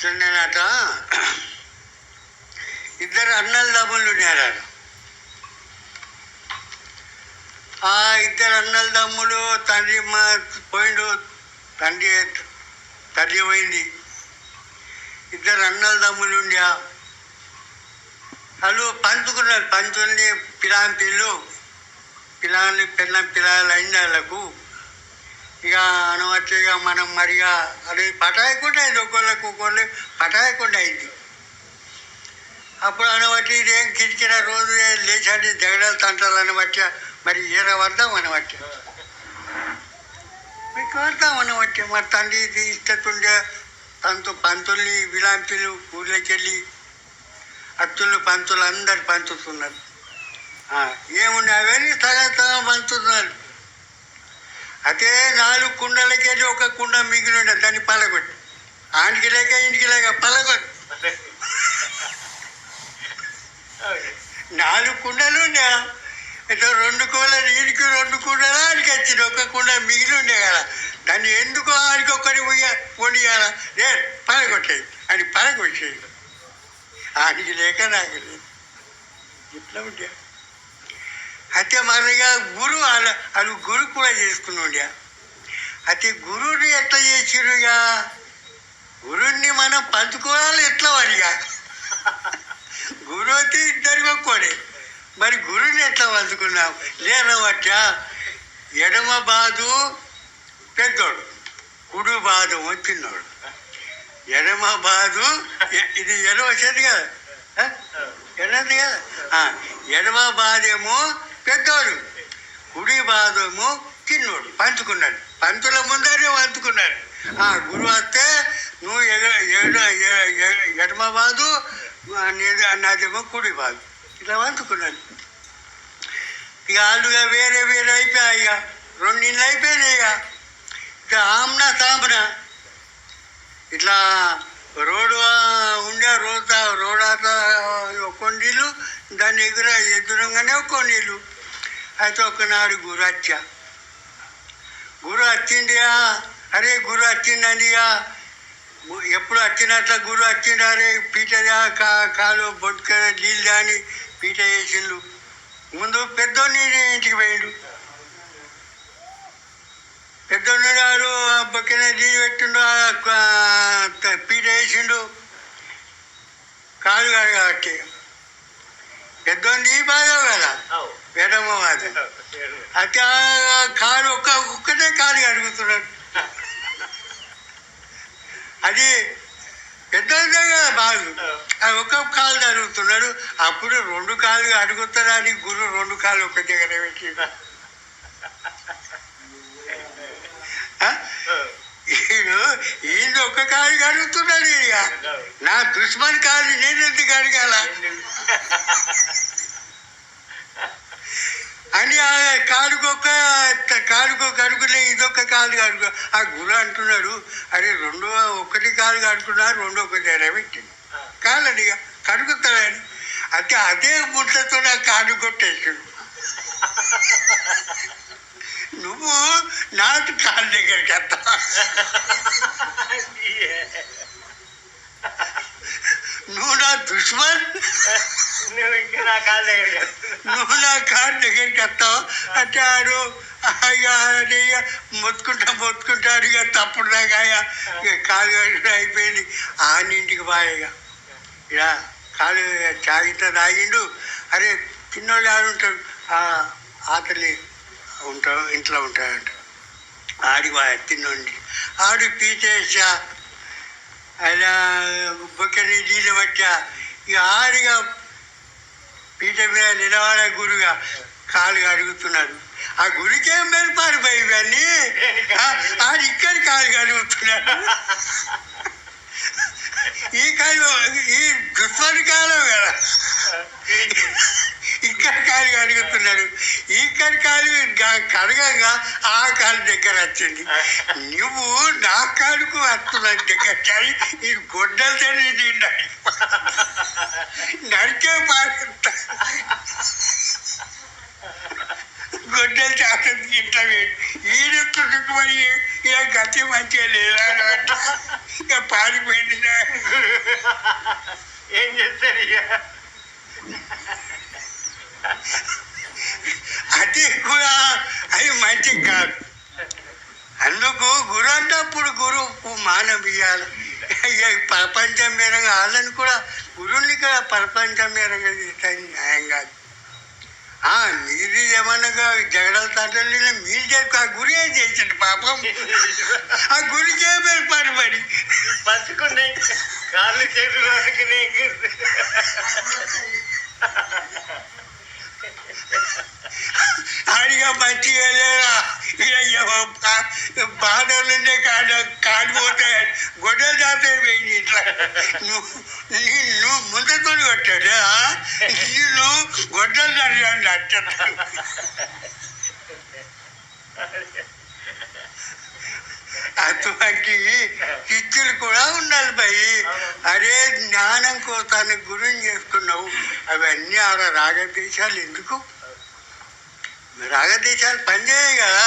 ఇట్లనేనట ఇద్దరు అన్నలు దమ్ములు నేరారు ఆ ఇద్దరు అన్నల దమ్ములు తండ్రి మా పోయిండు తండ్రి తల్లి పోయింది. ఇద్దరు అన్నల దమ్ములు ఉండే వాళ్ళు పంచుకున్నారు పంచుని పిలాన్ పిల్లు పిల్లల్ని పిల్ల పిల్లలు అయింది వాళ్ళకు. ఇక అనవచ్చు ఇక మనం మరిగా అది పటాయకుండా అయింది ఒక్కొక్కరికి ఒక్కొక్కరు పటాయకుండా అయింది అప్పుడు అనబట్టి ఇదేం కిరికిన రోజు లేచాడి జగడాలు తంటాలు అనబట్టి మరి ఈర వద్దాం అనబట్టి మీకు వద్దాం అనబట్టి మరి తండ్రి ఇష్టతుండే పంతు పంతుల్ని విలాంపిలు ఊళ్ళోకి వెళ్ళి అత్తులు పంతులు అందరు పంచుతున్నారు ఏమున్నాయి? అవన్నీ సగం సగం పంచుతున్నారు. అదే నాలుగు కుండలకేది ఒక కుండ మిగిలి ఉండదు దాన్ని పలగొట్టి. ఆడికి లేక ఇంటికి లేక పలగొట్టి. నాలుగు కుండలు ఉండే రెండు కుండలు ఈడికి రెండు కుండలు ఆడికి వచ్చింది. ఒక కుండ మిగిలి ఉండే కదా. దాన్ని ఎందుకు ఆడికి ఒక్కడి పొడియాల రే పలగొట్టేది అని పలగొట్టేది ఆడికి లేక నాకు లేదు. ఇట్లా ఉండే? అయితే మరిగా గురువు వాళ్ళ వాళ్ళు గురు కూడా చేసుకుని అయితే గురువుని ఎట్లా చేసిరుగా ఇక గురువుని మనం పంచుకోవాలి ఎట్లా వాడిగా గురువు అయితే ఇద్దరికి ఒక్కోడే. మరి గురువుని ఎట్లా పంచుకున్నాం లేనవట ఎడమ బాదు పెద్దోడు కుడు బాధ వచ్చినోడు ఎడమ బాదు ఇది ఎడమ వచ్చేది కదా? ఎడది కదా? ఎడమ బాధేమో పెద్దోడు. కుడి బాదేమో తిన్నోడు పంచుకున్నాడు. పంతుల ముందరే పంచుకున్నాడు ఆ, గురువు వస్తే నువ్వు ఎడమ బాదు నీది నాదేమో కుడి బాదు. ఇట్లా పంచుకున్నాడు ఇక వాళ్ళుగా వేరే వేరే అయిపోయాయి ఇక. రెండు ఇళ్ళు అయిపోయినాయి ఇక. ఇక ఆమ్న సాంబన ఇట్లా రోడ్డు ఉండే రోడ్ రోడ్ ఆట నీళ్ళు దాని ఎదుర ఎదురంగానే ఒక్కో నీళ్ళు. అయితే ఒకనాడు గురు వచ్చా గురు వచ్చిండియా అరే గురు వచ్చిందండియా ఎప్పుడు వచ్చినట్ల గురు వచ్చిండు అరే పీట కా కాలు బొట్టుక నీళ్ళు దాని పీట వేసిండు ముందు పెద్దోని ఇంటికి పోయిండు. పెద్దోని గారు బొక్కిన నీళ్ళు పెట్టిండు పీట వేసిండు కాలు కాదు కాబట్టి పెద్దోని బాధ కదా ఎడమవాది అయితే ఆ ఒక్క ఒక్కటే కారు అడుగుతున్నాడు. అది పెద్దదే కదా బాగు. అది ఒక్క కాలు అడుగుతున్నాడు. అప్పుడు రెండు కాళ్ళు అడుగుతారా అని గురు రెండు కాళ్ళు ఒక దగ్గర పెట్టి ఈయన ఈయన ఒక్క కాలు అడుగుతున్నాడు ఇక నా దుష్మన్ కాలు నేను ఎందుకు అడగాల? అని ఆ కాలుకొక్క కాలుకొక అడుగులే ఇదొక్క కాలు అడుగు ఆ గురు అంటున్నాడు అరే రెండో ఒకటి కాలు అడుగున్నా రెండో ఒక దగ్గర పెట్టింది కాలని ఇక కడుగుతాడని అయితే అదే ముట్లతో నా కాలు కొట్టేసాడు నువ్వు నాటు కాలు దగ్గరికి వస్తా నువ్వు నా దుష్మన్. నువ్వు ఇంకా నా కాళ్ళ దగ్గర నువ్వు నా దగ్గరికి వస్తావు? అంటే ఆడు అయ్యా అని మొత్తుకుంటా మొత్తుకుంటాడు ఇక తప్పుడు దాకా ఇక కాలు కడుగుడు అయిపోయింది. ఆనింటికి బాగా ఇలా కాలు తాగితే తాగిండు. అరే చిన్నోళ్ళు ఆడుంటాడు ఆతలి ఉంటాం ఇంట్లో ఉంటాడంట ఆడి బాగా తిన్నోండి ఆడు పీచేసా అలా బొక్కని నీళ్ళు పట్టా. ఇక ఆడిగా పీట మీద నిలబడే గురుగా కాలు అడుగుతున్నాడు. ఆ గురికేం మెరుపారు పోయి ఇవన్నీ ఆ- ఆడు ఇక్కడ కాలు అడుగుతున్నాడు. ఈ కాలు ఈ దుష్మని కాలం కదా. ఇక్కడ కాలు అడుగుతున్నాడు. ఇక్కడ కాలు కడగగా ఆ కాలు దగ్గర వచ్చింది. నువ్వు నా కాలుకు వస్తున్నావు దగ్గర కానీ ఈ గొడ్డలతో తిండాలి నడిచే పాడు ఇక గతి మంచిగా లేదా ఏం చేస్తారు ఇక? అది కూడా అది మంచి కాదు. అందుకు గురు అన్నప్పుడు గురువు మానవీయాలి. ప్రపంచం మేరగా వాళ్ళని కూడా గురువుని కూడా ప్రపంచం మేరగా న్యాయం కాదు. మీరు ఏమనగా జగడల తండ్రి మీరు చెప్పి ఆ గురి ఏం చేసిండు పాపం? ఆ గురికి ఏమేమి పని మరి. పంచుకున్నాయి కాళ్ళు చేతులు పట్టుకుని ఆడిగా మంచిగా లేరా? ఇక బాధలుండే కాడ కాడిపోతాయి గొడ్డలు దాతే పోయింది ఇట్లా. నువ్వు నువ్వు కొట్టాడు? నీళ్ళు గొడ్డలు దాటాను అంటాడు అటువంటి చిచ్చులు కూడా ఉండాలి భయ్. అరే జ్ఞానం కోసాన్ని గురం చేసుకున్నావు. అవన్నీ ఆడ రాగద్వేషాలు ఎందుకు? రాగదేశాలు పనిచేయ కదా.